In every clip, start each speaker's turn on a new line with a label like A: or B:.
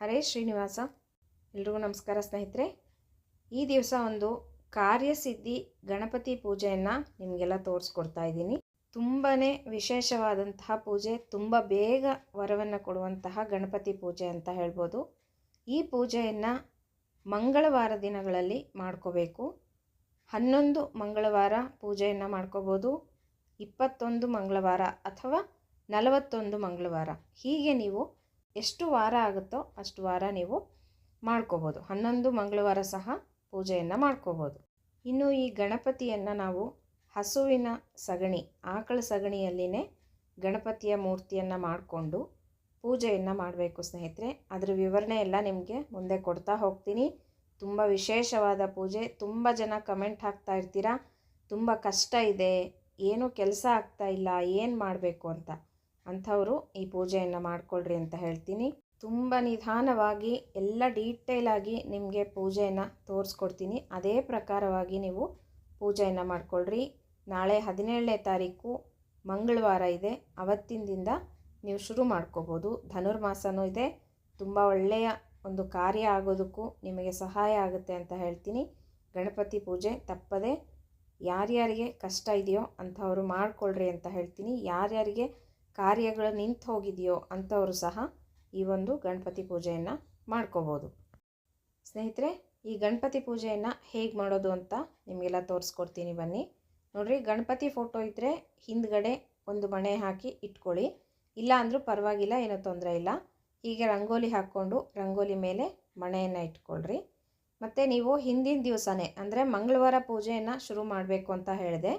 A: ಹರೇ ಶ್ರೀನಿವಾಸ. ಎಲ್ರಿಗೂ ನಮಸ್ಕಾರ ಸ್ನೇಹಿತರೆ. ಈ ದಿವಸ ಒಂದು ಕಾರ್ಯಸಿದ್ಧಿ ಗಣಪತಿ ಪೂಜೆಯನ್ನು ನಿಮಗೆಲ್ಲ ತೋರಿಸ್ಕೊಡ್ತಾ ಇದ್ದೀನಿ. ತುಂಬಾ ವಿಶೇಷವಾದಂತಹ ಪೂಜೆ, ತುಂಬ ಬೇಗ ವರವನ್ನು ಕೊಡುವಂತಹ ಗಣಪತಿ ಪೂಜೆ ಅಂತ ಹೇಳ್ಬೋದು. ಈ ಪೂಜೆಯನ್ನು ಮಂಗಳವಾರ ದಿನಗಳಲ್ಲಿ ಮಾಡ್ಕೋಬೇಕು. ಹನ್ನೊಂದು ಮಂಗಳವಾರ ಪೂಜೆಯನ್ನು ಮಾಡ್ಕೋಬೋದು. ಇಪ್ಪತ್ತೊಂದು ಮಂಗಳವಾರ ಅಥವಾ ನಲವತ್ತೊಂದು ಮಂಗಳವಾರ. ಹೀಗೆ ನೀವು ಎಷ್ಟು ವಾರ ಆಗುತ್ತೋ ಅಷ್ಟು ವಾರ ನೀವು ಮಾಡ್ಕೋಬೋದು. ಹನ್ನೊಂದು ಮಂಗಳವಾರ ಸಹ ಪೂಜೆಯನ್ನು ಮಾಡ್ಕೋಬೋದು. ಇನ್ನು ಈ ಗಣಪತಿಯನ್ನು ನಾವು ಹಸುವಿನ ಸಗಣಿ, ಆಕಳ ಸಗಣಿಯಲ್ಲಿನೇ ಗಣಪತಿಯ ಮೂರ್ತಿಯನ್ನು ಮಾಡಿಕೊಂಡು ಪೂಜೆಯನ್ನು ಮಾಡಬೇಕು ಸ್ನೇಹಿತರೆ. ಅದರ ವಿವರಣೆ ಎಲ್ಲ ನಿಮಗೆ ಮುಂದೆ ಕೊಡ್ತಾ ಹೋಗ್ತೀನಿ. ತುಂಬ ವಿಶೇಷವಾದ ಪೂಜೆ. ತುಂಬ ಜನ ಕಮೆಂಟ್ ಹಾಕ್ತಾ ಇರ್ತೀರಾ? ತುಂಬ ಕಷ್ಟ ಇದೆ. ಏನೂ ಕೆಲಸ ಆಗ್ತಾ ಇಲ್ಲ. ಏನು ಮಾಡಬೇಕು ಅಂತ. ಅಂಥವರು ಈ ಪೂಜೆಯನ್ನು ಮಾಡಿಕೊಳ್ರಿ ಅಂತ ಹೇಳ್ತೀನಿ. ತುಂಬ ನಿಧಾನವಾಗಿ, ಎಲ್ಲ ಡೀಟೇಲಾಗಿ ನಿಮಗೆ ಪೂಜೆಯನ್ನು ತೋರಿಸ್ಕೊಡ್ತೀನಿ. ಅದೇ ಪ್ರಕಾರವಾಗಿ ನೀವು ಪೂಜೆಯನ್ನು ಮಾಡಿಕೊಳ್ರಿ. ನಾಳೆ ಹದಿನೇಳನೇ ತಾರೀಕು ಮಂಗಳವಾರ ಇದೆ. ಅವತ್ತಿನಿಂದ ನೀವು ಶುರು ಮಾಡ್ಕೋಬೋದು. ಧನುರ್ಮಾಸನೂ ಇದೆ. ತುಂಬ ಒಳ್ಳೆಯ ಒಂದು ಕಾರ್ಯ ಆಗೋದಕ್ಕೂ ನಿಮಗೆ ಸಹಾಯ ಆಗುತ್ತೆ ಅಂತ ಹೇಳ್ತೀನಿ. ಗಣಪತಿ ಪೂಜೆ ತಪ್ಪದೆ ಯಾರ್ಯಾರಿಗೆ ಕಷ್ಟ ಇದೆಯೋ ಅಂಥವರು ಮಾಡಿಕೊಳ್ಳ್ರಿ ಅಂತ ಹೇಳ್ತೀನಿ. ಯಾರ್ಯಾರಿಗೆ ಕಾರ್ಯಗಳು ನಿಂತು ಹೋಗಿದೆಯೋ ಅಂಥವರು ಸಹ ಈ ಒಂದು ಗಣಪತಿ ಪೂಜೆಯನ್ನು ಮಾಡ್ಕೋಬೋದು. ಸ್ನೇಹಿತರೆ, ಈ ಗಣಪತಿ ಪೂಜೆಯನ್ನು ಹೇಗೆ ಮಾಡೋದು ಅಂತ ನಿಮಗೆಲ್ಲ ತೋರಿಸ್ಕೊಡ್ತೀನಿ ಬನ್ನಿ. ನೋಡಿರಿ, ಗಣಪತಿ ಫೋಟೋ ಇದ್ದರೆ ಹಿಂದ್ಗಡೆ ಒಂದು ಮಣೆ ಹಾಕಿ ಇಟ್ಕೊಳ್ಳಿ. ಇಲ್ಲ ಅಂದರೂ ಪರವಾಗಿಲ್ಲ, ಏನೂ ತೊಂದರೆ ಇಲ್ಲ. ಹೀಗೆ ರಂಗೋಲಿ ಹಾಕ್ಕೊಂಡು ರಂಗೋಲಿ ಮೇಲೆ ಮಣೆಯನ್ನು ಇಟ್ಕೊಳ್ರಿ. ಮತ್ತು ನೀವು ಹಿಂದಿನ ದಿವಸನೇ, ಅಂದರೆ ಮಂಗಳವಾರ ಪೂಜೆಯನ್ನು ಶುರು ಮಾಡಬೇಕು ಅಂತ ಹೇಳಿದೆ.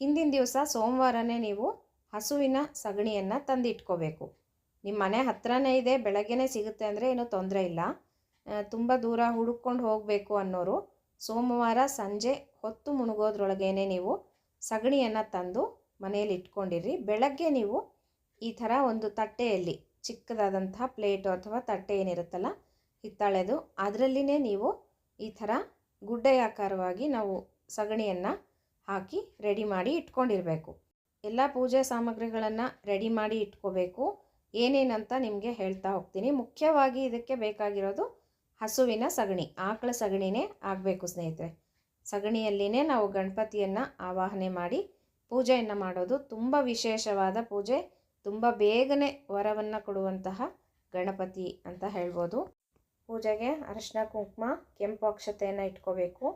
A: ಹಿಂದಿನ ದಿವಸ ಸೋಮವಾರನೇ ನೀವು ಹಸುವಿನ ಸಗಣಿಯನ್ನು ತಂದಿಟ್ಕೋಬೇಕು. ನಿಮ್ಮ ಮನೆ ಹತ್ರನೇ ಇದೆ, ಬೆಳಗ್ಗೆನೇ ಸಿಗುತ್ತೆ ಅಂದರೆ ಏನೂ ತೊಂದರೆ ಇಲ್ಲ. ತುಂಬ ದೂರ ಹುಡುಕೊಂಡು ಹೋಗಬೇಕು ಅನ್ನೋರು ಸೋಮವಾರ ಸಂಜೆ ಹೊತ್ತು ಮುಳುಗೋದ್ರೊಳಗೇನೆ ನೀವು ಸಗಣಿಯನ್ನು ತಂದು ಮನೆಯಲ್ಲಿ ಇಟ್ಕೊಂಡಿರಿ ಬೆಳಗ್ಗೆ ನೀವು ಈ ಥರ ಒಂದು ತಟ್ಟೆಯಲ್ಲಿ ಚಿಕ್ಕದಾದಂಥ ಪ್ಲೇಟು ಅಥವಾ ತಟ್ಟೆ ಏನಿರುತ್ತಲ್ಲ, ಹಿತ್ತಾಳೆದು, ಅದರಲ್ಲಿನೇ ನೀವು ಈ ಥರ ಗುಡ್ಡೆಯಾಕಾರವಾಗಿ ನಾವು ಸಗಣಿಯನ್ನು ಹಾಕಿ ರೆಡಿ ಮಾಡಿ ಇಟ್ಕೊಂಡಿರಬೇಕು. ಎಲ್ಲ ಪೂಜೆ ಸಾಮಗ್ರಿಗಳನ್ನು ರೆಡಿ ಮಾಡಿ ಇಟ್ಕೋಬೇಕು. ಏನೇನಂತ ನಿಮಗೆ ಹೇಳ್ತಾ ಹೋಗ್ತೀನಿ. ಮುಖ್ಯವಾಗಿ ಇದಕ್ಕೆ ಬೇಕಾಗಿರೋದು ಹಸುವಿನ ಸಗಣಿ, ಆಕಳ ಸಗಣಿನೇ ಆಗಬೇಕು ಸ್ನೇಹಿತರೆ. ಸಗಣಿಯಲ್ಲಿನೇ ನಾವು ಗಣಪತಿಯನ್ನು ಆವಾಹನೆ ಮಾಡಿ ಪೂಜೆಯನ್ನು ಮಾಡೋದು ತುಂಬ ವಿಶೇಷವಾದ ಪೂಜೆ. ತುಂಬ ಬೇಗನೆ ವರವನ್ನು ಕೊಡುವಂತಹ ಗಣಪತಿ ಅಂತ ಹೇಳ್ಬೋದು. ಪೂಜೆಗೆ ಅರಿಶಿನ, ಕುಂಕುಮ, ಕೆಂಪು ಅಕ್ಷತೆಯನ್ನು ಇಟ್ಕೋಬೇಕು.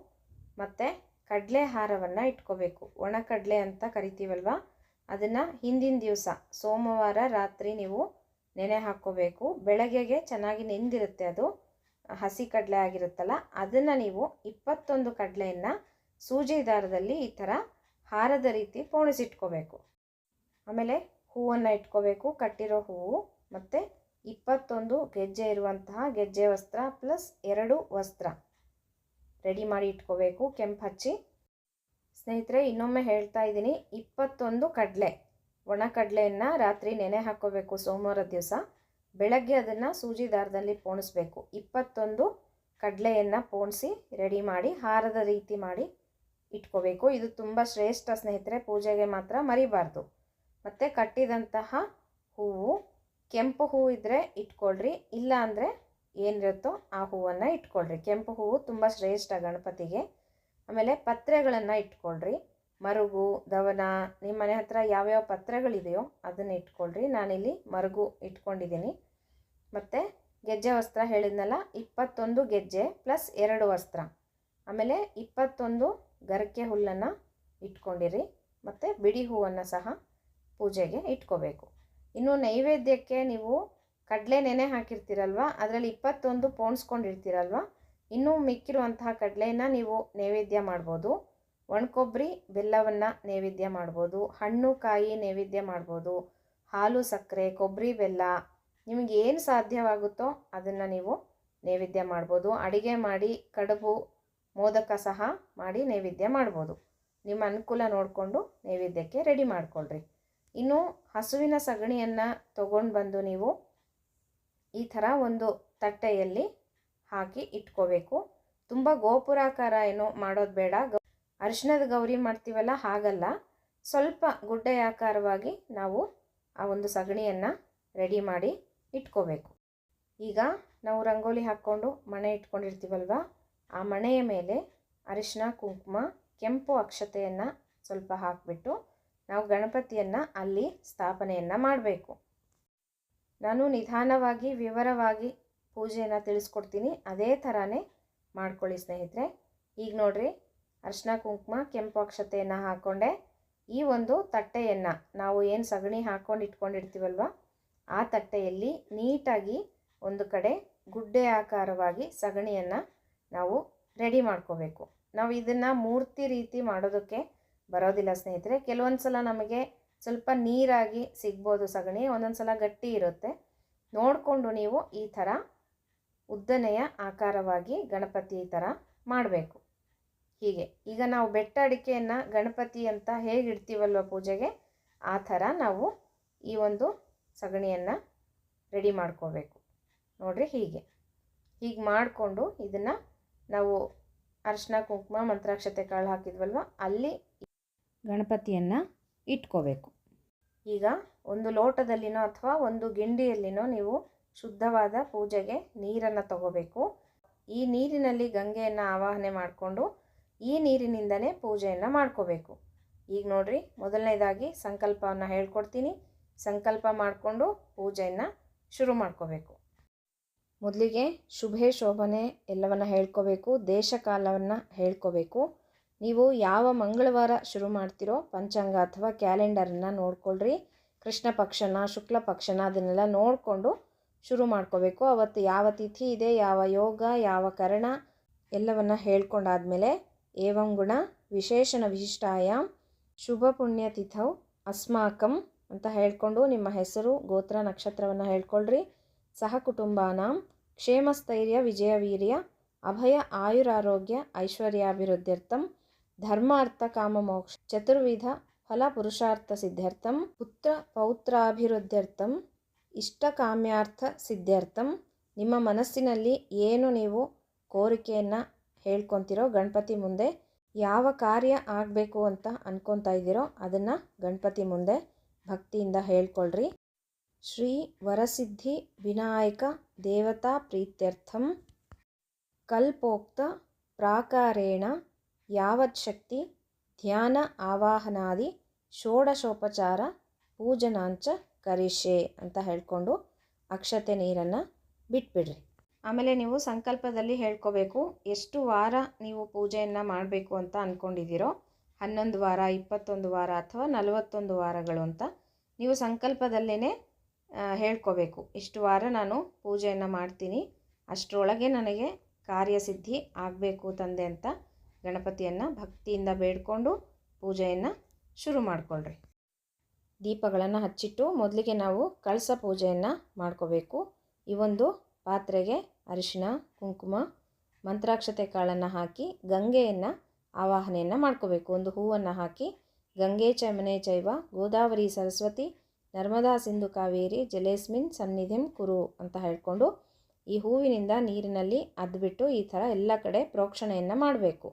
A: ಮತ್ತು ಕಡಲೆ ಹಾರವನ್ನು ಇಟ್ಕೋಬೇಕು. ಒಣ ಕಡಲೆ ಅಂತ ಕರಿತೀವಲ್ವ? ಅದನ್ನು ಹಿಂದಿನ ದಿವಸ, ಸೋಮವಾರ ರಾತ್ರಿ ನೀವು ನೆನೆ ಹಾಕ್ಕೋಬೇಕು ಬೆಳಗ್ಗೆಗೆ ಚೆನ್ನಾಗಿ ನೆಂದಿರುತ್ತೆ ಅದು. ಹಸಿ ಕಡಲೆ ಆಗಿರುತ್ತಲ್ಲ, ಅದನ್ನು ನೀವು ಇಪ್ಪತ್ತೊಂದು ಕಡಲೆಯನ್ನು ಸೂಜಿ ದಾರದಲ್ಲಿ ಈ ಥರ ಹಾರದ ರೀತಿ ಪೋಣಿಸಿಟ್ಕೋಬೇಕು. ಆಮೇಲೆ ಹೂವನ್ನು ಇಟ್ಕೋಬೇಕು, ಕಟ್ಟಿರೋ ಹೂವು ಮತ್ತು ಇಪ್ಪತ್ತೊಂದು ಗೆಜ್ಜೆ ಇರುವಂತಹ ಗೆಜ್ಜೆ ವಸ್ತ್ರ ಪ್ಲಸ್ ಎರಡು ವಸ್ತ್ರ ರೆಡಿ ಮಾಡಿ ಇಟ್ಕೋಬೇಕು. ಕೆಂಪು ಹಚ್ಚಿ ಸ್ನೇಹಿತರೆ, ಇನ್ನೊಮ್ಮೆ ಹೇಳ್ತಾ ಇದ್ದೀನಿ. ಇಪ್ಪತ್ತೊಂದು ಕಡಲೆ, ಒಣ ಕಡಲೆಯನ್ನು ರಾತ್ರಿ ನೆನೆ ಹಾಕೋಬೇಕು ಸೋಮವಾರ ದಿವಸ. ಬೆಳಗ್ಗೆ ಅದನ್ನು ಸೂಜಿ ದಾರದಲ್ಲಿ ಪೋಣಿಸ್ಬೇಕು. ಇಪ್ಪತ್ತೊಂದು ಕಡಲೆಯನ್ನು ಪೋಣಿಸಿ ರೆಡಿ ಮಾಡಿ, ಹಾರದ ರೀತಿ ಮಾಡಿ ಇಟ್ಕೋಬೇಕು. ಇದು ತುಂಬ ಶ್ರೇಷ್ಠ ಸ್ನೇಹಿತರೆ, ಪೂಜೆಗೆ ಮಾತ್ರ ಮರಿಬಾರ್ದು. ಮತ್ತು ಕಟ್ಟಿದಂತಹ ಹೂವು, ಕೆಂಪು ಹೂವು ಇದ್ದರೆ ಇಟ್ಕೊಳ್ರಿ. ಇಲ್ಲ ಅಂದರೆ ಏನಿರುತ್ತೋ ಆ ಹೂವನ್ನು ಇಟ್ಕೊಳ್ರಿ. ಕೆಂಪು ಹೂವು ತುಂಬ ಶ್ರೇಷ್ಠ ಗಣಪತಿಗೆ. ಆಮೇಲೆ ಪತ್ರೆಗಳನ್ನು ಇಟ್ಕೊಳ್ರಿ. ಮರುಗು, ದವನ ನಿಮ್ಮ ಮನೆ ಹತ್ರ ಯಾವ್ಯಾವ ಪತ್ರೆಗಳಿದೆಯೋ ಅದನ್ನು ಇಟ್ಕೊಳ್ರಿ. ನಾನಿಲ್ಲಿ ಮರುಗು ಇಟ್ಕೊಂಡಿದ್ದೀನಿ ಮತ್ತು ಗೆಜ್ಜೆ ವಸ್ತ್ರ ಹೇಳಿದ್ನಲ್ಲ, ಇಪ್ಪತ್ತೊಂದು ಗೆಜ್ಜೆ ಪ್ಲಸ್ ಎರಡು ವಸ್ತ್ರ. ಆಮೇಲೆ ಇಪ್ಪತ್ತೊಂದು ಗರಕೆ ಹುಲ್ಲನ್ನು ಇಟ್ಕೊಂಡಿರಿ. ಮತ್ತು ಬಿಡಿ ಹೂವನ್ನು ಸಹ ಪೂಜೆಗೆ ಇಟ್ಕೋಬೇಕು. ಇನ್ನು ನೈವೇದ್ಯಕ್ಕೆ ನೀವು ಕಡಲೆ ನೆನೆ ಹಾಕಿರ್ತೀರಲ್ವ, ಅದರಲ್ಲಿ ಇಪ್ಪತ್ತೊಂದು ಪೋಣಿಸ್ಕೊಂಡಿರ್ತೀರಲ್ವ ಇನ್ನೂ ಮಿಕ್ಕಿರುವಂತಹ ಕಡಲೆನ ನೀವು ನೈವೇದ್ಯ ಮಾಡ್ಬೋದು. ಒಣಕೊಬ್ಬರಿ, ಬೆಲ್ಲವನ್ನು ನೈವೇದ್ಯ ಮಾಡ್ಬೋದು. ಹಣ್ಣು, ಕಾಯಿ ನೈವೇದ್ಯ ಮಾಡ್ಬೋದು. ಹಾಲು, ಸಕ್ಕರೆ, ಕೊಬ್ಬರಿ, ಬೆಲ್ಲ ನಿಮಗೆ ಏನು ಸಾಧ್ಯವಾಗುತ್ತೋ ಅದನ್ನು ನೀವು ನೈವೇದ್ಯ ಮಾಡ್ಬೋದು. ಅಡಿಗೆ ಮಾಡಿ, ಕಡುಬು, ಮೋದಕ ಸಹ ಮಾಡಿ ನೈವೇದ್ಯ ಮಾಡ್ಬೋದು. ನಿಮ್ಮ ಅನುಕೂಲ ನೋಡಿಕೊಂಡು ನೈವೇದ್ಯಕ್ಕೆ ರೆಡಿ ಮಾಡಿಕೊಳ್ಳ್ರಿ ಇನ್ನು ಹಸುವಿನ ಸಗಣಿಯನ್ನು ತೊಗೊಂಡು ಬಂದು ನೀವು ಈ ಥರ ಒಂದು ತಟ್ಟೆಯಲ್ಲಿ ಹಾಕಿ ಇಟ್ಕೋಬೇಕು. ತುಂಬ ಗೋಪುರಾಕಾರ ಏನು ಮಾಡೋದು ಬೇಡ. ಗ ಅರಿಶಿಣದ ಗೌರಿ ಮಾಡ್ತೀವಲ್ಲ ಹಾಗಲ್ಲ. ಸ್ವಲ್ಪ ಗುಡ್ಡೆಯಾಕಾರವಾಗಿ ನಾವು ಆ ಒಂದು ಸಗಣಿಯನ್ನು ರೆಡಿ ಮಾಡಿ ಇಟ್ಕೋಬೇಕು. ಈಗ ನಾವು ರಂಗೋಲಿ ಹಾಕ್ಕೊಂಡು ಮಣೆ ಇಟ್ಕೊಂಡಿರ್ತೀವಲ್ವ? ಆ ಮಣೆಯ ಮೇಲೆ ಅರಿಶಿನ ಕುಂಕುಮ, ಕೆಂಪು ಅಕ್ಷತೆಯನ್ನು ಸ್ವಲ್ಪ ಹಾಕಿಬಿಟ್ಟು ನಾವು ಗಣಪತಿಯನ್ನು ಅಲ್ಲಿ ಸ್ಥಾಪನೆಯನ್ನು ಮಾಡಬೇಕು. ನಾನು ನಿಧಾನವಾಗಿ, ವಿವರವಾಗಿ ಪೂಜೆಯನ್ನು ತಿಳಿಸ್ಕೊಡ್ತೀನಿ. ಅದೇ ಥರನೇ ಮಾಡ್ಕೊಳ್ಳಿ ಸ್ನೇಹಿತರೆ. ಈಗ ನೋಡಿರಿ ಅರ್ಶಿನ ಕುಂಕುಮ, ಕೆಂಪು ಅಕ್ಷತೆಯನ್ನು ಹಾಕ್ಕೊಂಡೆ ಈ ಒಂದು ತಟ್ಟೆಯನ್ನು ನಾವು ಏನು ಸಗಣಿ ಹಾಕ್ಕೊಂಡು ಇಟ್ಕೊಂಡಿರ್ತೀವಲ್ವ? ಆ ತಟ್ಟೆಯಲ್ಲಿ ನೀಟಾಗಿ ಒಂದು ಕಡೆ ಗುಡ್ಡೆ ಆಕಾರವಾಗಿ ಸಗಣಿಯನ್ನು ನಾವು ರೆಡಿ ಮಾಡ್ಕೋಬೇಕು. ನಾವು ಇದನ್ನು ಮೂರ್ತಿ ರೀತಿ ಮಾಡೋದಕ್ಕೆ ಬರೋದಿಲ್ಲ ಸ್ನೇಹಿತರೆ. ಕೆಲವೊಂದು ಸಲ ನಮಗೆ ಸ್ವಲ್ಪ ನೀರಾಗಿ ಸಿಗ್ಬೋದು ಸಗಣಿ ಒಂದೊಂದು ಸಲ ಗಟ್ಟಿ ಇರುತ್ತೆ. ನೋಡಿಕೊಂಡು ನೀವು ಈ ಥರ ಉದ್ದನೆಯ ಆಕಾರವಾಗಿ ಗಣಪತಿ ಥರ ಮಾಡಬೇಕು. ಹೀಗೆ. ಈಗ ನಾವು ಬೆಟ್ಟ ಅಡಿಕೆಯನ್ನು ಗಣಪತಿ ಅಂತ ಹೇಗೆ ಇಡ್ತೀವಲ್ವ ಪೂಜೆಗೆ? ಆ ಥರ ನಾವು ಈ ಒಂದು ಸಗಣಿಯನ್ನು ರೆಡಿ ಮಾಡ್ಕೋಬೇಕು. ನೋಡಿರಿ ಹೀಗೆ. ಹೀಗೆ ಮಾಡಿಕೊಂಡು ಇದನ್ನು ನಾವು ಅರಿಶಿನ ಕುಂಕುಮ, ಮಂತ್ರಾಕ್ಷತೆ ಕಾಳು ಹಾಕಿದ್ವಲ್ವ ಅಲ್ಲಿ ಗಣಪತಿಯನ್ನು ಇಟ್ಕೋಬೇಕು. ಈಗ ಒಂದು ಲೋಟದಲ್ಲಿನೋ ಅಥವಾ ಒಂದು ಗಿಂಡಿಯಲ್ಲಿನೋ ನೀವು ಶುದ್ಧವಾದ ಪೂಜೆಗೆ ನೀರನ್ನು ತಗೋಬೇಕು. ಈ ನೀರಿನಲ್ಲಿ ಗಂಗೆಯನ್ನು ಆವಾಹನೆ ಮಾಡಿಕೊಂಡು ಈ ನೀರಿನಿಂದನೇ ಪೂಜೆಯನ್ನು ಮಾಡ್ಕೋಬೇಕು. ಈಗ ನೋಡ್ರಿ, ಮೊದಲನೇದಾಗಿ ಸಂಕಲ್ಪವನ್ನು ಹೇಳ್ಕೊಡ್ತೀನಿ. ಸಂಕಲ್ಪ ಮಾಡಿಕೊಂಡು ಪೂಜೆಯನ್ನು ಶುರು ಮಾಡ್ಕೋಬೇಕು. ಮೊದಲಿಗೆ ಶುಭೆ ಶೋಭನೆ ಎಲ್ಲವನ್ನು ಹೇಳ್ಕೋಬೇಕು, ದೇಶಕಾಲವನ್ನು ಹೇಳ್ಕೋಬೇಕು. ನೀವು ಯಾವ ಮಂಗಳವಾರ ಶುರು ಮಾಡ್ತಿರೋ ಪಂಚಾಂಗ ಅಥವಾ ಕ್ಯಾಲೆಂಡರನ್ನು ನೋಡ್ಕೊಳ್ರಿ. ಕೃಷ್ಣ ಪಕ್ಷನ, ಶುಕ್ಲ ಪಕ್ಷನ ಅದನ್ನೆಲ್ಲ ನೋಡಿಕೊಂಡು ಶುರು ಮಾಡ್ಕೋಬೇಕು. ಅವತ್ತು ಯಾವ ತಿಥಿ ಇದೆ, ಯಾವ ಯೋಗ, ಯಾವ ಕರಣ ಎಲ್ಲವನ್ನು ಹೇಳ್ಕೊಂಡಾದ್ಮೇಲೆ ಏವಂ ಗುಣ ವಿಶೇಷಣ ವಿಶಿಷ್ಟಾಯಾಮ್ ಶುಭ ಪುಣ್ಯ ತಿಥೌ ಅಸ್ಮಾಕಂ ಅಂತ ಹೇಳ್ಕೊಂಡು ನಿಮ್ಮ ಹೆಸರು, ಗೋತ್ರ, ನಕ್ಷತ್ರವನ್ನು ಹೇಳ್ಕೊಳ್ರಿ. ಸಹ ಕುಟುಂಬಾನಾಂ ಕ್ಷೇಮಸ್ಥೈರ್ಯ ವಿಜಯವೀರ್ಯ ಅಭಯ ಆಯುರಾರೋಗ್ಯ ಐಶ್ವರ್ಯಾಭಿವೃದ್ಧ್ಯರ್ಥಂ ಧರ್ಮಾರ್ಥ ಕಾಮ ಮೋಕ್ಷ ಚತುರ್ವಿಧ ಫಲ ಪುರುಷಾರ್ಥ ಸಿದ್ಧಾರ್ಥಂ ಪುತ್ರ ಪೌತ್ರಾಭಿವೃದ್ಧ್ಯರ್ಥಂ ಇಷ್ಟಕಾಮ್ಯಾರ್ಥ ಸಿದ್ಧಾರ್ಥಂ, ನಿಮ್ಮ ಮನಸ್ಸಿನಲ್ಲಿ ಏನು ನೀವು ಕೋರಿಕೆಯನ್ನು ಹೇಳ್ಕೊತಿರೋ ಗಣಪತಿ ಮುಂದೆ, ಯಾವ ಕಾರ್ಯ ಆಗಬೇಕು ಅಂತ ಅನ್ಕೊತಾ ಇದ್ದೀರೋ ಅದನ್ನು ಗಣಪತಿ ಮುಂದೆ ಭಕ್ತಿಯಿಂದ ಹೇಳ್ಕೊಳ್ರಿ. ಶ್ರೀ ವರಸಿದ್ಧಿ ವಿನಾಯಕ ದೇವತಾ ಪ್ರೀತ್ಯರ್ಥಂ. ಕಲ್ಪೋಕ್ತ ಪ್ರಾಕಾರೇಣ ಯಾವತ್ ಶಕ್ತಿ ಧ್ಯಾನ ಆವಾಹನಾದಿ ಷೋಡಶೋಪಚಾರ ಪೂಜನಾಂಚ ಕರಿಷೆ ಅಂತ ಹೇಳಿಕೊಂಡು ಅಕ್ಷತೆ ನೀರನ್ನು ಬಿಟ್ಬಿಡ್ರಿ. ಆಮೇಲೆ ನೀವು ಸಂಕಲ್ಪದಲ್ಲಿ ಹೇಳ್ಕೋಬೇಕು, ಎಷ್ಟು ವಾರ ನೀವು ಪೂಜೆಯನ್ನು ಮಾಡಬೇಕು ಅಂತ ಅಂದ್ಕೊಂಡಿದ್ದೀರೋ ಹನ್ನೊಂದು ವಾರ, ಇಪ್ಪತ್ತೊಂದು ವಾರ ಅಥವಾ ನಲವತ್ತೊಂದು ವಾರಗಳು ಅಂತ ನೀವು ಸಂಕಲ್ಪದಲ್ಲೇ ಹೇಳ್ಕೋಬೇಕು. ಇಷ್ಟು ವಾರ ನಾನು ಪೂಜೆಯನ್ನು ಮಾಡ್ತೀನಿ, ಅಷ್ಟರೊಳಗೆ ನನಗೆ ಕಾರ್ಯಸಿದ್ಧಿ ಆಗಬೇಕು ತಂದೆ ಅಂತ ಗಣಪತಿಯನ್ನು ಭಕ್ತಿಯಿಂದ ಬೇಡಿಕೊಂಡು ಪೂಜೆಯನ್ನು ಶುರು ಮಾಡಿಕೊಳ್ಳ್ರಿ ದೀಪಗಳನ್ನು ಹಚ್ಚಿಟ್ಟು ಮೊದಲಿಗೆ ನಾವು ಕಳಸ ಪೂಜೆಯನ್ನು ಮಾಡ್ಕೋಬೇಕು. ಈ ಒಂದು ಪಾತ್ರೆಗೆ ಅರಿಶಿನ, ಕುಂಕುಮ, ಮಂತ್ರಾಕ್ಷತೆ ಕಾಳನ್ನು ಹಾಕಿ ಗಂಗೆಯನ್ನು ಆವಾಹನೆಯನ್ನು ಮಾಡ್ಕೋಬೇಕು. ಒಂದು ಹೂವನ್ನು ಹಾಕಿ ಗಂಗೆ ಚಮನೆ ಚೈವ ಗೋದಾವರಿ ಸರಸ್ವತಿ ನರ್ಮದಾ ಸಿಂಧು ಕಾವೇರಿ ಜಲೇಸ್ಮಿನ್ ಸನ್ನಿಧಿಂ ಕುರು ಅಂತ ಹೇಳ್ಕೊಂಡು ಈ ಹೂವಿನಿಂದ ನೀರಿನಲ್ಲಿ ಅದ್ಬಿಟ್ಟು ಈ ಥರ ಎಲ್ಲ ಕಡೆ ಪ್ರೋಕ್ಷಣೆಯನ್ನು ಮಾಡಬೇಕು.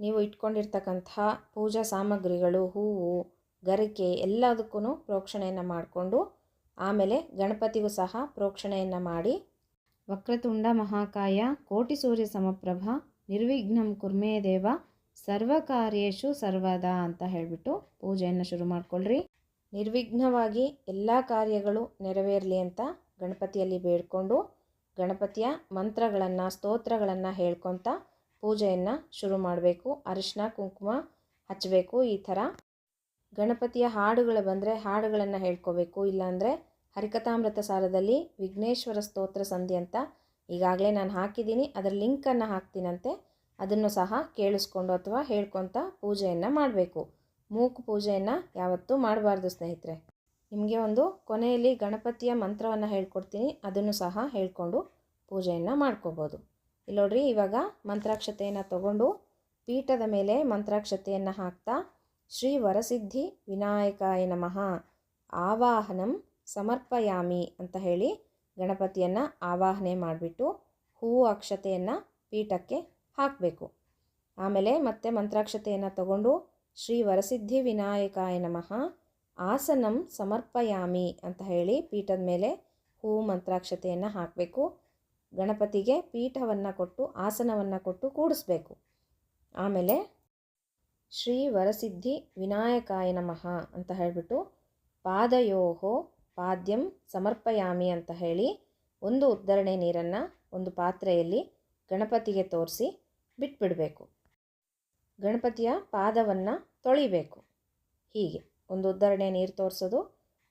A: ನೀವು ಇಟ್ಕೊಂಡಿರ್ತಕ್ಕಂಥ ಪೂಜಾ ಸಾಮಗ್ರಿಗಳು, ಹೂವು ಗರಿಕೆ ಎಲ್ಲದಕ್ಕೂ ಪ್ರೋಕ್ಷಣೆಯನ್ನು ಮಾಡಿಕೊಂಡು, ಆಮೇಲೆ ಗಣಪತಿಗೂ ಸಹ ಪ್ರೋಕ್ಷಣೆಯನ್ನು ಮಾಡಿ. ವಕ್ರತುಂಡ ಮಹಾಕಾಯ, ಕೋಟಿ ಸೂರ್ಯ ಸಮಪ್ರಭ, ನಿರ್ವಿಘ್ನಂ ಕುರ್ಮೇ ದೇವ ಸರ್ವಕಾರ್ಯೇಶು ಸರ್ವದ ಅಂತ ಹೇಳಿಬಿಟ್ಟು ಪೂಜೆಯನ್ನು ಶುರು ಮಾಡಿಕೊಳ್ಳ್ರಿ ನಿರ್ವಿಘ್ನವಾಗಿ ಎಲ್ಲ ಕಾರ್ಯಗಳು ನೆರವೇರಲಿ ಅಂತ ಗಣಪತಿಯಲ್ಲಿ ಬೇಡ್ಕೊಂಡು, ಗಣಪತಿಯ ಮಂತ್ರಗಳನ್ನು, ಸ್ತೋತ್ರಗಳನ್ನು ಹೇಳ್ಕೊತ ಪೂಜೆಯನ್ನು ಶುರು ಮಾಡಬೇಕು. ಅರಿಶಿನ ಕುಂಕುಮ ಹಚ್ಚಬೇಕು ಈ ಥರ. ಗಣಪತಿಯ ಹಾಡುಗಳು ಬಂದರೆ ಹಾಡುಗಳನ್ನು ಹೇಳ್ಕೋಬೇಕು. ಇಲ್ಲಾಂದರೆ ಹರಿಕಥಾಮೃತ ಸಾರದಲ್ಲಿ ವಿಘ್ನೇಶ್ವರ ಸ್ತೋತ್ರ ಸಂಧಿ ಅಂತ ಈಗಾಗಲೇ ನಾನು ಹಾಕಿದ್ದೀನಿ. ಅದರ ಲಿಂಕನ್ನು ಹಾಕ್ತೀನಂತೆ. ಅದನ್ನು ಸಹ ಕೇಳಿಸ್ಕೊಂಡು ಅಥವಾ ಹೇಳ್ಕೊತ ಪೂಜೆಯನ್ನು ಮಾಡಬೇಕು. ಮೂಕು ಪೂಜೆಯನ್ನು ಯಾವತ್ತೂ ಮಾಡಬಾರ್ದು ಸ್ನೇಹಿತರೆ. ನಿಮಗೆ ಒಂದು ಕೊನೆಯಲ್ಲಿ ಗಣಪತಿಯ ಮಂತ್ರವನ್ನು ಹೇಳ್ಕೊಡ್ತೀನಿ. ಅದನ್ನು ಸಹ ಹೇಳ್ಕೊಂಡು ಪೂಜೆಯನ್ನು ಮಾಡ್ಕೋಬೋದು. ಇಲ್ಲಿ ನೋಡ್ರಿ ಇವಾಗ ಮಂತ್ರಾಕ್ಷತೆಯನ್ನು ತಗೊಂಡು ಪೀಠದ ಮೇಲೆ ಮಂತ್ರಾಕ್ಷತೆಯನ್ನು ಹಾಕ್ತಾ ಶ್ರೀ ವರಸಿದ್ಧಿ ವಿನಾಯಕಾಯ ನಮಃ. ಆವಾಹನಂ ಸಮರ್ಪಯಾಮಿ ಅಂತ ಹೇಳಿ ಗಣಪತಿಯನ್ನು ಆವಾಹನೆ ಮಾಡಿಬಿಟ್ಟು ಹೂವು ಅಕ್ಷತೆಯನ್ನು ಪೀಠಕ್ಕೆ ಹಾಕಬೇಕು. ಆಮೇಲೆ ಮತ್ತೆ ಮಂತ್ರಾಕ್ಷತೆಯನ್ನು ತಗೊಂಡು ಶ್ರೀ ವರಸಿದ್ಧಿ ವಿನಾಯಕಾಯ ನಮಃ. ಆಸನಂ ಸಮರ್ಪಯಾಮಿ ಅಂತ ಹೇಳಿ ಪೀಠದ ಮೇಲೆ ಹೂ ಮಂತ್ರಾಕ್ಷತೆಯನ್ನು ಹಾಕಬೇಕು. ಗಣಪತಿಗೆ ಪೀಠವನ್ನು ಕೊಟ್ಟು ಆಸನವನ್ನು ಕೊಟ್ಟು ಕೂಡಿಸ್ಬೇಕು. ಆಮೇಲೆ ಶ್ರೀ ವರಸಿದ್ಧಿ ವಿನಾಯಕಾಯ ನಮಃ ಅಂತ ಹೇಳಿಬಿಟ್ಟು ಪಾದಯೋಹೋ ಪಾದ್ಯಂ ಸಮರ್ಪಯಾಮಿ ಅಂತ ಹೇಳಿ ಒಂದು ಉದ್ಧರಣೆ ನೀರನ್ನು ಒಂದು ಪಾತ್ರೆಯಲ್ಲಿ ಗಣಪತಿಗೆ ತೋರಿಸಿ ಬಿಟ್ಬಿಡಬೇಕು. ಗಣಪತಿಯ ಪಾದವನ್ನು ತೊಳಿಬೇಕು. ಹೀಗೆ ಒಂದು ಉದ್ದರಣೆ ನೀರು ತೋರಿಸೋದು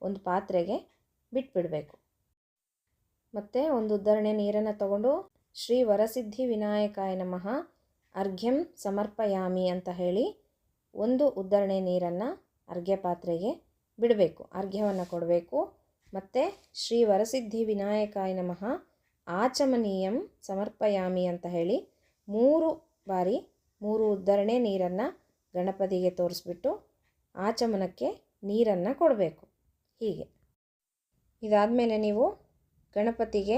A: ಒಂದು ಪಾತ್ರೆಗೆ ಬಿಟ್ಬಿಡಬೇಕು. ಮತ್ತು ಒಂದು ಉದ್ದರಣೆ ನೀರನ್ನು ತಗೊಂಡು ಶ್ರೀ ವರಸಿದ್ಧಿ ವಿನಾಯಕಾಯ ನಮಃ ಅರ್ಘ್ಯಂ ಸಮರ್ಪಯಾಮಿ ಅಂತ ಹೇಳಿ ಒಂದು ಉದ್ದರಣೆ ನೀರನ್ನು ಅರ್ಘ್ಯ ಪಾತ್ರೆಗೆ ಬಿಡಬೇಕು. ಅರ್ಘ್ಯವನ್ನು ಕೊಡಬೇಕು. ಮತ್ತು ಶ್ರೀ ವರಸಿದ್ಧಿ ವಿನಾಯಕಾಯ ನಮಃ ಆಚಮನೀಯಂ ಸಮರ್ಪಯಾಮಿ ಅಂತ ಹೇಳಿ ಮೂರು ಬಾರಿ ಮೂರು ಉದ್ದರಣೆ ನೀರನ್ನು ಗಣಪತಿಗೆ ತೋರಿಸ್ಬಿಟ್ಟು ಆಚಮನಕ್ಕೆ ನೀರನ್ನು ಕೊಡಬೇಕು. ಹೀಗೆ. ಇದಾದಮೇಲೆ ನೀವು ಗಣಪತಿಗೆ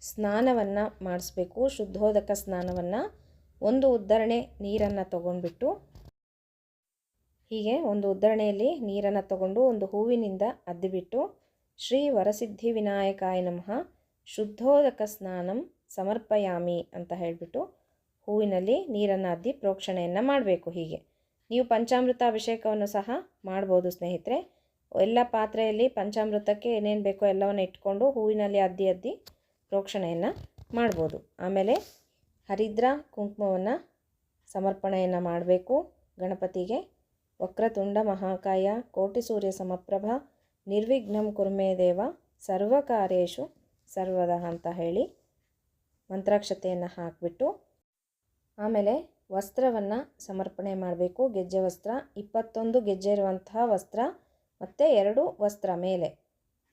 A: ಸ್ನಾನವನ್ನು ಮಾಡಿಸ್ಬೇಕು. ಶುದ್ಧೋದಕ ಸ್ನಾನವನ್ನು ಒಂದು ಉದ್ದರಣೆ ನೀರನ್ನು ತಗೊಂಡ್ಬಿಟ್ಟು ಹೀಗೆ ಒಂದು ಉದ್ದರಣೆಯಲ್ಲಿ ನೀರನ್ನು ತಗೊಂಡು ಒಂದು ಹೂವಿನಿಂದ ಅದ್ದಿಬಿಟ್ಟು ಶ್ರೀ ವರಸಿದ್ಧಿ ವಿನಾಯಕಾಯ ನಮಃ, ಶುದ್ಧೋದಕ ಸ್ನಾನಂ ಸಮರ್ಪಯಾಮಿ ಅಂತ ಹೇಳಿಬಿಟ್ಟು ಹೂವಿನಲ್ಲಿ ನೀರನ್ನು ಅದ್ದಿ ಪ್ರೋಕ್ಷಣೆಯನ್ನು ಮಾಡಬೇಕು ಹೀಗೆ. ನೀವು ಪಂಚಾಮೃತ ಅಭಿಷೇಕವನ್ನು ಸಹ ಮಾಡ್ಬೋದು ಸ್ನೇಹಿತರೆ. ಎಲ್ಲ ಪಾತ್ರೆಯಲ್ಲಿ ಪಂಚಾಮೃತಕ್ಕೆ ಏನೇನು ಬೇಕೋ ಎಲ್ಲವನ್ನು ಇಟ್ಕೊಂಡು ಹೂವಿನಲ್ಲಿ ಅದ್ದಿ ಅದ್ದಿ ಪ್ರೋಕ್ಷಣೆಯನ್ನು ಮಾಡ್ಬೋದು. ಆಮೇಲೆ ಹರಿದ್ರ ಕುಂಕುಮವನ್ನು ಸಮರ್ಪಣೆಯನ್ನು ಮಾಡಬೇಕು ಗಣಪತಿಗೆ. ವಕ್ರತುಂಡ ಮಹಾಕಾಯ ಕೋಟಿ ಸೂರ್ಯ ಸಮಪ್ರಭ ನಿರ್ವಿಘ್ನಂ ಕುರ್ಮೇ ದೇವ ಸರ್ವಕಾರ್ಯೇಶು ಸರ್ವದ ಅಂತ ಹೇಳಿ ಮಂತ್ರಾಕ್ಷತೆಯನ್ನು ಹಾಕಿಬಿಟ್ಟು ಆಮೇಲೆ ವಸ್ತ್ರವನ್ನು ಸಮರ್ಪಣೆ ಮಾಡಬೇಕು. ಗೆಜ್ಜೆ ವಸ್ತ್ರ, ಇಪ್ಪತ್ತೊಂದು ಗೆಜ್ಜೆ ಇರುವಂತಹ ವಸ್ತ್ರ, ಮತ್ತು ಎರಡು ವಸ್ತ್ರ ಮೇಲೆ.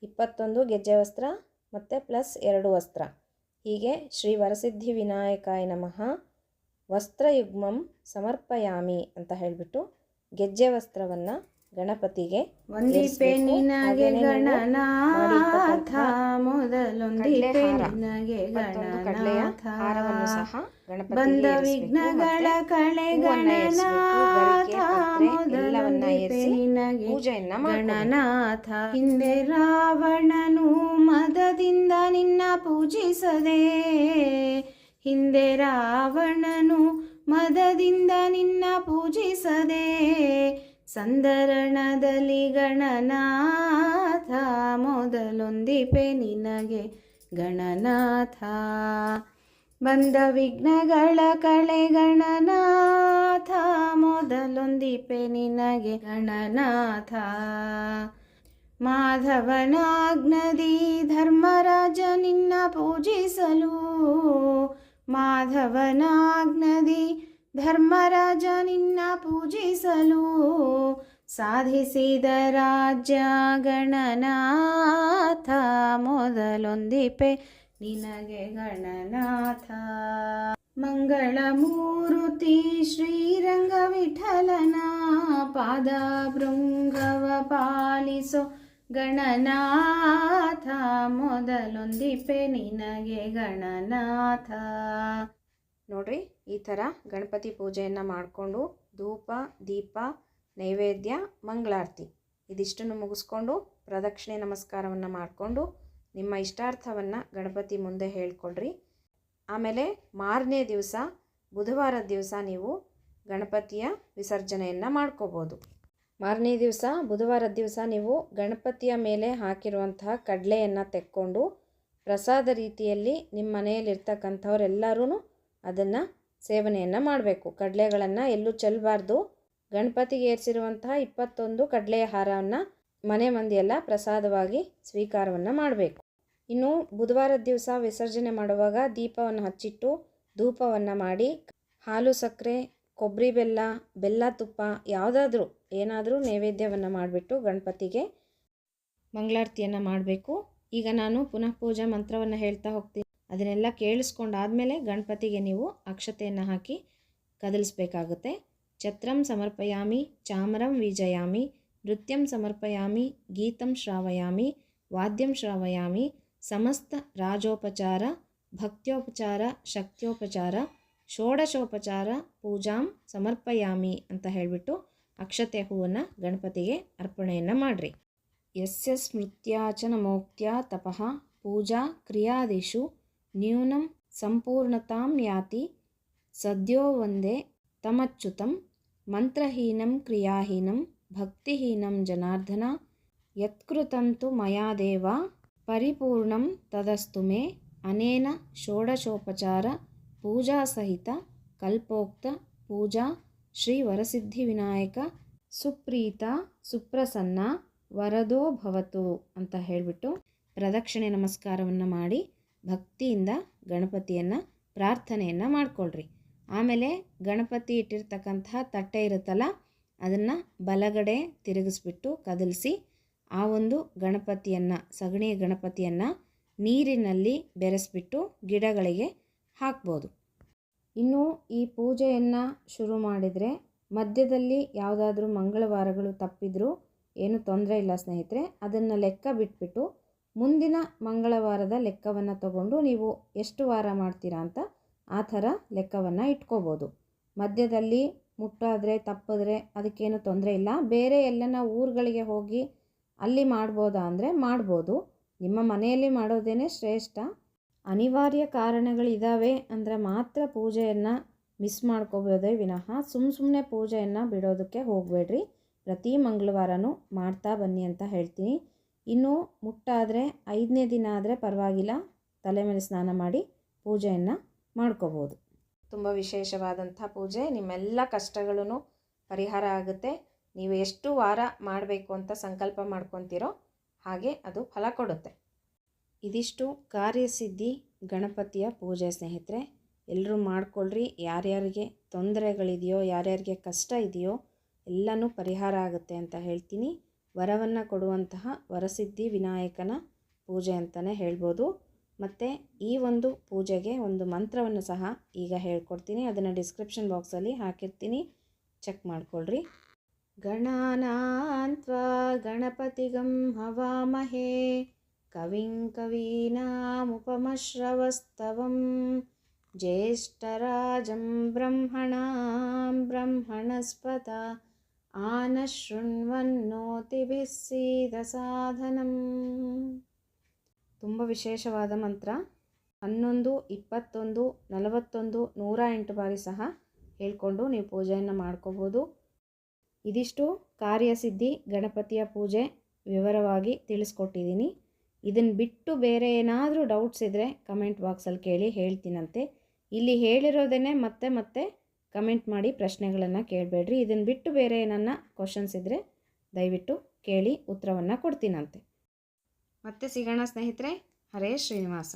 A: ಇಪ್ಪತ್ತೊಂದು ಗೆಜ್ಜೆ ವಸ್ತ್ರ, ಮತ್ತು ಪ್ಲಸ್ ಎರಡು ವಸ್ತ್ರ. ಹೀಗೆ ಶ್ರೀ ವರಸಿದ್ಧಿ ವಿನಾಯಕಾಯ ನಮಃ ವಸ್ತ್ರಯುಗ್ಮಂ ಸಮರ್ಪಯಾಮಿ ಅಂತ ಹೇಳಿಬಿಟ್ಟು ಗೆಜ್ಜೆ ವಸ್ತ್ರವನ್ನ ಗಣಪತಿಗೆ ಕಡಲೆಯ ಹಾರವನ್ನು ಸಹ.
B: ವಿಘ್ನಗಳ ಕಳೆ
A: ಎಲ್ಲವನ್ನ ಏರಿಸಿ ಪೂಜೆಯನ್ನ
B: ಗಣನಾಥ. ಹಿಂದೆ ರಾವಣನು ಮದದಿಂದ ನಿನ್ನ ಪೂಜಿಸದೆ ಹಿಂದೆ ರಾವಣನು ಮದದಿಂದ ನಿನ್ನ ಪೂಜಿಸದೆ ಸಂದರಣದಲ್ಲಿ ಗಣನಾಥ ಮೊದಲೊಂದಿಪೆ ನಿನಗೆ ಗಣನಾಥ. ಬಂದ ವಿಘ್ನಗಳ ಕಳೆ ಗಣನಾಥ ಮೊದಲೊಂದಿಪೆ ನಿನಗೆ ಗಣನಾಥ. ಮಾಧವನಾಗ್ನದಿ ಧರ್ಮರಾಜ ನಿನ್ನ ಪೂಜಿಸಲು ಮಾಧವನಾಗ್ನದಿ, ಧರ್ಮರಾಜ ನಿನ್ನ ಪೂಜಿಸಲು ಸಾಧಿಸಿದ ರಾಜ್ಯ ಗಣನಾಥ. ಮೊದಲೊಂದಿಪೆ ನಿನಗೆ ಗಣನಾಥ. ಮಂಗಳ ಮೂರುತಿ ಶ್ರೀರಂಗ ವಿಠಲನ ಪಾದ ಭೃಂಗವ ಪಾಲಿಸೋ ಗಣನಾಥ, ಮೊದಲೊಂದಿಪೆ ನಿನಗೆ ಗಣನಾಥ.
A: ನೋಡ್ರಿ, ಈ ಥರ ಗಣಪತಿ ಪೂಜೆಯನ್ನು ಮಾಡಿಕೊಂಡು ಧೂಪ, ದೀಪ, ನೈವೇದ್ಯ, ಮಂಗಳಾರತಿ ಇದಿಷ್ಟನ್ನು ಮುಗಿಸ್ಕೊಂಡು ಪ್ರದಕ್ಷಿಣೆ ನಮಸ್ಕಾರವನ್ನು ಮಾಡಿಕೊಂಡು ನಿಮ್ಮ ಇಷ್ಟಾರ್ಥವನ್ನು ಗಣಪತಿ ಮುಂದೆ ಹೇಳ್ಕೊಡ್ರಿ. ಆಮೇಲೆ ಮಾರನೇ ದಿವಸ, ಬುಧವಾರದ ದಿವಸ ನೀವು ಗಣಪತಿಯ ವಿಸರ್ಜನೆಯನ್ನು ಮಾಡ್ಕೋಬೋದು. ಮಾರನೇ ದಿವಸ ಬುಧವಾರದ ದಿವಸ ನೀವು ಗಣಪತಿಯ ಮೇಲೆ ಹಾಕಿರುವಂತಹ ಕಡಲೆಯನ್ನು ತೆಕ್ಕೊಂಡು, ಪ್ರಸಾದ ರೀತಿಯಲ್ಲಿ ನಿಮ್ಮ ಮನೆಯಲ್ಲಿರ್ತಕ್ಕಂಥವರೆಲ್ಲರೂ ಅದನ್ನು ಸೇವನೆಯನ್ನು ಮಾಡಬೇಕು. ಕಡಲೆಗಳನ್ನು ಎಲ್ಲೂ ಚೆಲ್ಲಬಾರ್ದು ಗಣಪತಿಗೆ ಏರಿಸಿರುವಂತಹ ಇಪ್ಪತ್ತೊಂದು ಕಡಲೆಯ ಹಾರವನ್ನು ಮನೆ ಮಂದಿಯೆಲ್ಲ ಪ್ರಸಾದವಾಗಿ ಸ್ವೀಕಾರವನ್ನು ಮಾಡಬೇಕು. ಇನ್ನು ಬುಧವಾರದ ದಿವಸ ವಿಸರ್ಜನೆ ಮಾಡುವಾಗ ದೀಪವನ್ನು ಹಚ್ಚಿಟ್ಟು ಧೂಪವನ್ನು ಮಾಡಿ, ಹಾಲು, ಸಕ್ಕರೆ ಕೊಬ್ಬರಿ ಬೆಲ್ಲ ಬೆಲ್ಲ ತುಪ್ಪ ಯಾವುದಾದ್ರೂ ಏನಾದರೂ ನೈವೇದ್ಯವನ್ನು ಮಾಡಿಬಿಟ್ಟು ಗಣಪತಿಗೆ ಮಂಗಳಾರತಿಯನ್ನು ಮಾಡಬೇಕು. ಈಗ ನಾನು ಪುನಃ ಪೂಜಾ ಮಂತ್ರವನ್ನು ಹೇಳ್ತಾ ಹೋಗ್ತೀನಿ. ಅದನ್ನೆಲ್ಲ ಕೇಳಿಸ್ಕೊಂಡಾದಮೇಲೆ ಗಣಪತಿಗೆ ನೀವು ಅಕ್ಷತೆಯನ್ನು ಹಾಕಿ ಕದಲಿಸ್ಬೇಕಾಗುತ್ತೆ. ಛತ್ರಂ ಸಮರ್ಪಯಾಮಿ, ಚಾಮರಂ ವಿಜಯಾಮಿ, ನೃತ್ಯಂ ಸಮರ್ಪಯಾಮಿ, ಗೀತಂ ಶ್ರಾವಯಾಮಿ, ವಾದ್ಯಂ ಶ್ರಾವಯಾಮಿ, ಸಮಸ್ತ ರಾಜೋಪಚಾರ, ಭಕ್ತ್ಯೋಪಚಾರ, ಶಕ್ತ್ಯೋಪಚಾರ, ಷೋಡಶೋಪಚಾರ, ಪೂಜಾಂ ಸಮರ್ಪಯಾಮಿ ಅಂತ ಹೇಳಿಬಿಟ್ಟು ಅಕ್ಷತೆ ಹೂವನ್ನು ಗಣಪತಿಗೆ ಅರ್ಪಣೆಯನ್ನು ಮಾಡಿರಿ. ಯಸ್ಯ ಸ್ಮೃತ್ಯಾಚನ ಮೋಕ್ತ್ಯ ತಪಃ ಪೂಜಾ ಕ್ರಿಯಾದಿಷು ನ್ಯೂನಂ ಸಂಪೂರ್ಣತಾಂ ಯಾತಿ ಸದ್ಯೋ ಒಂದೇ ತಮಚ್ಯುತಂ ಮಂತ್ರಹೀನಂ ಕ್ರಿಯಾಹೀನಂ ಭಕ್ತಿಹೀನಂ ಜನಾರ್ದನ ಯತ್ಕೃತಂತು ಮಯಾ ದೇವ ಪರಿಪೂರ್ಣಂ ತದಸ್ತು ಮೇ ಅನೇನ ಷೋಡಶೋಪಚಾರ ಪೂಜಾಸಹಿತ ಕಲ್ಪೋಕ್ತ ಪೂಜಾ ಶ್ರೀ ವರಸಿದ್ಧಿ ವಿನಾಯಕ ಸುಪ್ರೀತ ಸುಪ್ರಸನ್ನ ವರದೋ ಭವತು ಅಂತ ಹೇಳಿಬಿಟ್ಟು ಪ್ರದಕ್ಷಿಣೆ ನಮಸ್ಕಾರವನ್ನು ಮಾಡಿ ಭಕ್ತಿಯಿಂದ ಗಣಪತಿಯನ್ನು ಪ್ರಾರ್ಥನೆಯನ್ನು ಮಾಡ್ಕೊಳ್ರಿ. ಆಮೇಲೆ ಗಣಪತಿ ಇಟ್ಟಿರ್ತಕ್ಕಂತಹ ತಟ್ಟೆ ಇರುತ್ತಲ್ಲ, ಅದನ್ನು ಬಲಗಡೆ ತಿರುಗಿಸ್ಬಿಟ್ಟು ಕದಲಿಸಿ ಆ ಒಂದು ಗಣಪತಿಯನ್ನು ಸಗಣಿ ಗಣಪತಿಯನ್ನು ನೀರಿನಲ್ಲಿ ಬೆರೆಸ್ಬಿಟ್ಟು ಗಿಡಗಳಿಗೆ ಹಾಕ್ಬೋದು. ಇನ್ನು ಈ ಪೂಜೆಯನ್ನು ಶುರು ಮಾಡಿದರೆ ಮಧ್ಯದಲ್ಲಿ ಯಾವುದಾದ್ರೂ ಮಂಗಳವಾರಗಳು ತಪ್ಪಿದರೂ ಏನು ತೊಂದರೆ ಇಲ್ಲ ಸ್ನೇಹಿತರೆ, ಅದನ್ನು ಲೆಕ್ಕ ಬಿಟ್ಬಿಟ್ಟು ಮುಂದಿನ ಮಂಗಳವಾರದ ಲೆಕ್ಕವನ್ನು ತಗೊಂಡು ನೀವು ಎಷ್ಟು ವಾರ ಮಾಡ್ತೀರಾ ಅಂತ ಆ ಥರ ಲೆಕ್ಕವನ್ನು ಇಟ್ಕೋಬೋದು. ಮಧ್ಯದಲ್ಲಿ ಮುಟ್ಟಾದರೆ, ತಪ್ಪಿದ್ರೆ ಅದಕ್ಕೇನು ತೊಂದರೆ ಇಲ್ಲ. ಬೇರೆ ಎಲ್ಲನ ಊರುಗಳಿಗೆ ಹೋಗಿ ಅಲ್ಲಿ ಮಾಡ್ಬೋದಾ ಅಂದರೆ ಮಾಡ್ಬೋದು. ನಿಮ್ಮ ಮನೆಯಲ್ಲಿ ಮಾಡೋದೇ ಶ್ರೇಷ್ಠ. ಅನಿವಾರ್ಯ ಕಾರಣಗಳಿದ್ದಾವೆ ಅಂದರೆ ಮಾತ್ರ ಪೂಜೆಯನ್ನು ಮಿಸ್ ಮಾಡ್ಕೋಬೋದೇ ವಿನಃ ಸುಮ್ಮ ಸುಮ್ಮನೆ ಪೂಜೆಯನ್ನು ಬಿಡೋದಕ್ಕೆ ಹೋಗಬೇಡ್ರಿ. ಪ್ರತಿ ಮಂಗಳವಾರನೂ ಮಾಡ್ತಾ ಬನ್ನಿ ಅಂತ ಹೇಳ್ತೀನಿ. ಇನ್ನು ಮುಟ್ಟಾದರೆ ಐದನೇ ದಿನ ಆದರೆ ಪರವಾಗಿಲ್ಲ. ತಲೆ ಮೇಲೆ ಸ್ನಾನ ಮಾಡಿ ಪೂಜೆಯನ್ನು ಮಾಡ್ಕೋಬೋದು. ತುಂಬ ವಿಶೇಷವಾದಂಥ ಪೂಜೆ. ನಿಮ್ಮೆಲ್ಲ ಕಷ್ಟಗಳೂ ಪರಿಹಾರ ಆಗುತ್ತೆ. ನೀವು ಎಷ್ಟು ವಾರ ಮಾಡಬೇಕು ಅಂತ ಸಂಕಲ್ಪ ಮಾಡ್ಕೊತೀರೋ ಹಾಗೆ ಅದು ಫಲ ಕೊಡುತ್ತೆ. ಇದಿಷ್ಟು ಕಾರ್ಯಸಿದ್ಧಿ, ಗಣಪತಿಯ ಪೂಜೆ ಸ್ನೇಹಿತರೆ. ಎಲ್ಲರೂ ಮಾಡ್ಕೊಳ್ರಿ. ಯಾರ್ಯಾರಿಗೆ ತೊಂದರೆಗಳಿದೆಯೋ, ಯಾರ್ಯಾರಿಗೆ ಕಷ್ಟ ಇದೆಯೋ ಎಲ್ಲನೂ ಪರಿಹಾರ ಆಗುತ್ತೆ ಅಂತ ಹೇಳ್ತೀನಿ. ವರವನ್ನು ಕೊಡುವಂತಹ ವರಸಿದ್ಧಿ ವಿನಾಯಕನ ಪೂಜೆ ಅಂತಲೇ ಹೇಳ್ಬೋದು. ಮತ್ತು ಈ ಒಂದು ಪೂಜೆಗೆ ಒಂದು ಮಂತ್ರವನ್ನು ಸಹ ಈಗ ಹೇಳ್ಕೊಡ್ತೀನಿ. ಅದನ್ನು ಡಿಸ್ಕ್ರಿಪ್ಷನ್ ಬಾಕ್ಸಲ್ಲಿ ಹಾಕಿರ್ತೀನಿ. ಚೆಕ್ ಮಾಡ್ಕೊಳ್ರಿ. ಗಣಾನಾಂತ್ವ ಗಣಪತಿಗಂ ಹವಾಮಹೇ. ಕವಿಂ ಕವೀನಾಮುಪಮಶ್ರವಸ್ತವಂ ಜ್ಯೇಷ್ಠರಾಜಂ ಬ್ರಹ್ಮಣಾಂ ಬ್ರಹ್ಮಣಸ್ಪತ ಆನಶೃಣ್ವನ್ನೋತಿಭಿः ಸಾಧನಂ. ತುಂಬ ವಿಶೇಷವಾದ ಮಂತ್ರ. ಹನ್ನೊಂದು, ಇಪ್ಪತ್ತೊಂದು, ನಲವತ್ತೊಂದು, ನೂರ ಎಂಟು ಬಾರಿ ಸಹ ಹೇಳ್ಕೊಂಡು ನೀವು ಪೂಜೆಯನ್ನು ಮಾಡ್ಕೋಬೋದು. ಇದಿಷ್ಟು ಕಾರ್ಯಸಿದ್ಧಿ ಗಣಪತಿಯ ಪೂಜೆ ವಿವರವಾಗಿ ತಿಳಿಸ್ಕೊಟ್ಟಿದ್ದೀನಿ. ಇದನ್ನು ಬಿಟ್ಟು ಬೇರೆ ಏನಾದರೂ ಡೌಟ್ಸ್ ಇದ್ದರೆ ಕಮೆಂಟ್ ಬಾಕ್ಸಲ್ಲಿ ಕೇಳಿ ಹೇಳ್ತೀನಂತೆ. ಇಲ್ಲಿ ಹೇಳಿರೋದೇ ಮತ್ತೆ ಮತ್ತೆ ಕಮೆಂಟ್ ಮಾಡಿ ಪ್ರಶ್ನೆಗಳನ್ನು ಕೇಳಬೇಡ್ರಿ. ಇದನ್ನು ಬಿಟ್ಟು ಬೇರೆ ಏನನ್ನ ಕ್ವಶನ್ಸ್ ಇದ್ದರೆ ದಯವಿಟ್ಟು ಕೇಳಿ ಉತ್ತರವನ್ನು ಕೊಡ್ತೀನಂತೆ. ಮತ್ತೆ ಸಿಗೋಣ ಸ್ನೇಹಿತರೆ, ಹರೇ ಶ್ರೀನಿವಾಸ.